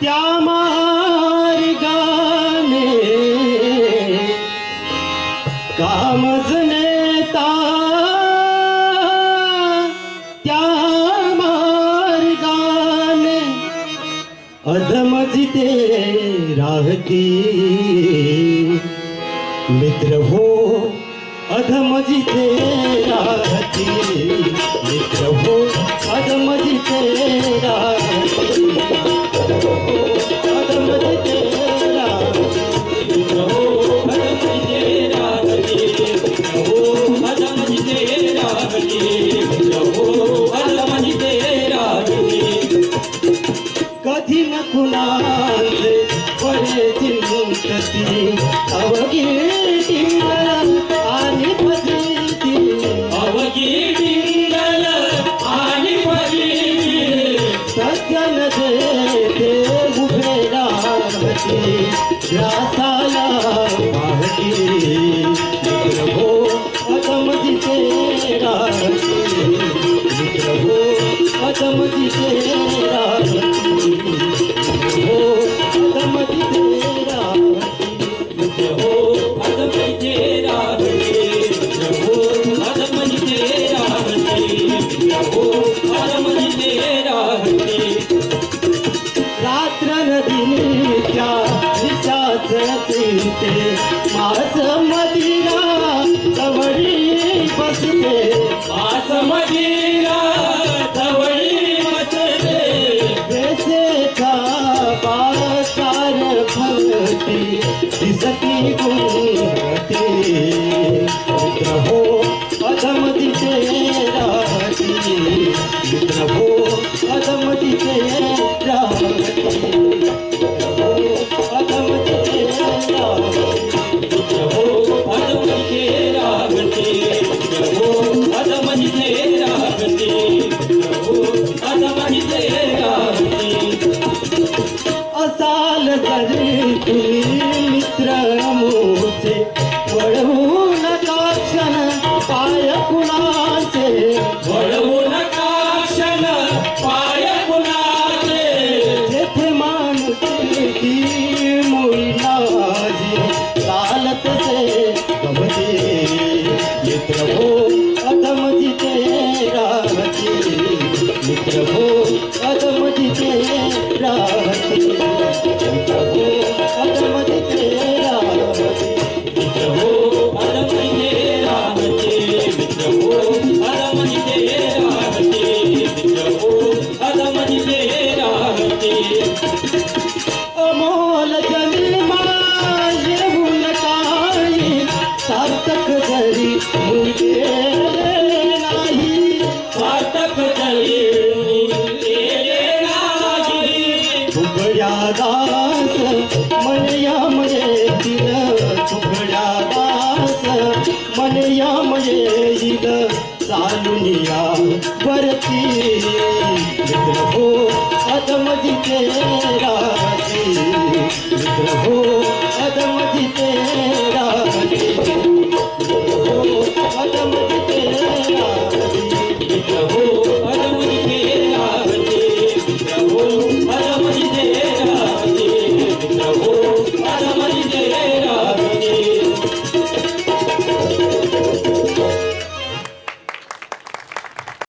त्या मार्गाने. कामजले नेता त्या मार्गाने. अधमजिते राहती मित्र हो अधमजिते राहती मित्र हो अधमजिते राहती कुणाचे बरे चिंतती अवघी आणि फजिती अवघी टिंगल आणि फजिती सज्जन देते उभे राहती व्यासाला पाहती मित्र हो अदमजिते राहती मित्र हो अदमजिते राहती चिंते मास मदिरा जवळी बसते. मास मदिरा जवळी बसते. बेसेचा पासार भरती दिसती गुणती मित्र हो मित्र हो तुम्ही मित्र मोचे वळवू नका क्षण पाय कुणाचे? वळवू नका क्षण पाय कुणाचे? जेथे माणुसकी मुळी लाजी चालत से गमते मित्र हो अधमजिते राहती मित्र हो گی لے رہا سيني ميد هو قدم